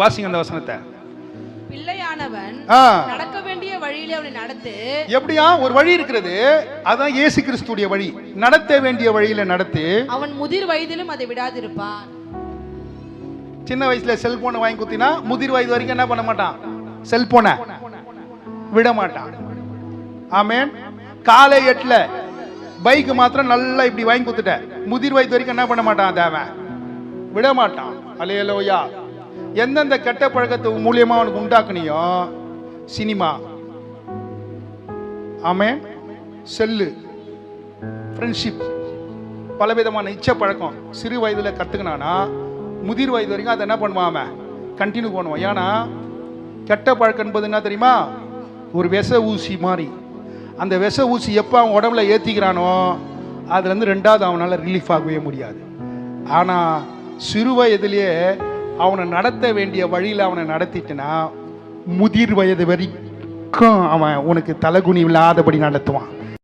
வாசிங்க அந்த வசனத்தை. பிள்ளையானவன் நடக்க வேண்டிய வழியிலே அவனை நடத்து. எப்படியா? ஒரு வழி இருக்கிறது. அதான் இயேசு கிறிஸ்துடைய வழி. நடத்த வேண்டிய வழியில நடத்தி. அவன் முதிர் வயதிலும் அதை விடாதிருப்பான். சின்ன வயசுல செல்போனை வாங்கி குத்தினா முதிர் வயது வரைக்கும் என்ன பண்ண மாட்டான்? செல்போனை விட மாட்டான். ஆமேன். காலை எட்டுல பைக் மாத்திரம் நல்லா இப்படி வாங்கி குத்துட்ட. முதிர் வயது வரைக்கும் என்ன பண்ண மாட்டான் தேவன் விட மாட்டான். அலையலோயா எந்தெந்த கெட்ட பழக்கத்தை மூலியமா அவனுக்கு உண்டாக்குனியோ? சினிமா. ஆமேன் செல்லு. ஃப்ரெண்ட்ஷிப் பலவிதமான இச்ச பழக்கம். சிறு வயதில் கற்றுக்கினானா முதிர் வயது வரைக்கும் அதை என்ன பண்ணுவான் அவன்? கண்டினியூ பண்ணுவான். ஏன்னா கெட்ட பழக்கம் என்பது என்ன தெரியுமா? ஒரு விஷ ஊசி மாதிரி. அந்த விஷ ஊசி எப்போ அவன் உடம்புல ஏற்றிக்கிறானோ அதுலேருந்து ரெண்டாவது அவனால் ரிலீஃப் ஆகவே முடியாது. ஆனால் சிறு வயதிலேயே அவனை நடத்த வேண்டிய வழியில் அவனை நடத்திட்டுனா முதிர் வயது வரைக்கும் அவன் உனக்கு தலைகுனி இல்லாதபடி நடத்துவான்.